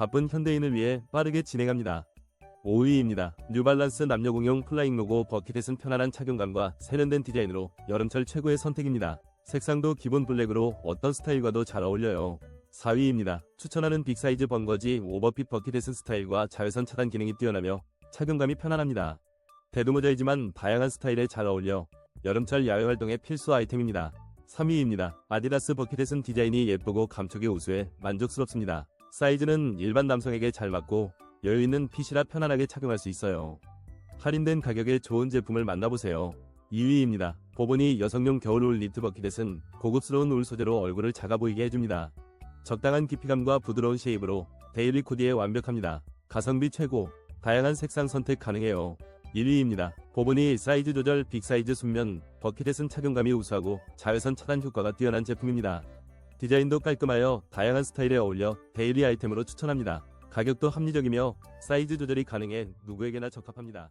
바쁜 현대인을 위해 빠르게 진행합니다. 5위입니다. 뉴발란스 남녀 공용 플라잉 로고 버킷햇은 편안한 착용감과 세련된 디자인으로 여름철 최고의 선택입니다. 색상도 기본 블랙으로 어떤 스타일과도 잘 어울려요. 4위입니다. 추천하는 빅사이즈 번거지 오버핏 버킷햇은 스타일과 자외선 차단 기능이 뛰어나며 착용감이 편안합니다. 대두모자이지만 다양한 스타일에 잘 어울려 여름철 야외 활동의 필수 아이템입니다. 3위입니다. 아디다스 버킷햇은 디자인이 예쁘고 감촉이 우수해 만족스럽습니다. 사이즈는 일반 남성에게 잘 맞고 여유 있는 핏이라 편안하게 착용할 수 있어요. 할인된 가격에 좋은 제품을 만나보세요. 2위입니다. 보보니 여성용 겨울 울 니트 버킷햇은 고급스러운 울 소재로 얼굴을 작아 보이게 해줍니다. 적당한 깊이감과 부드러운 쉐입으로 데일리 코디에 완벽합니다. 가성비 최고, 다양한 색상 선택 가능해요. 1위입니다. 보보니 사이즈 조절 빅사이즈 순면 버킷햇은 착용감이 우수하고 자외선 차단 효과가 뛰어난 제품입니다. 디자인도 깔끔하여 다양한 스타일에 어울려 데일리 아이템으로 추천합니다. 가격도 합리적이며 사이즈 조절이 가능해 누구에게나 적합합니다.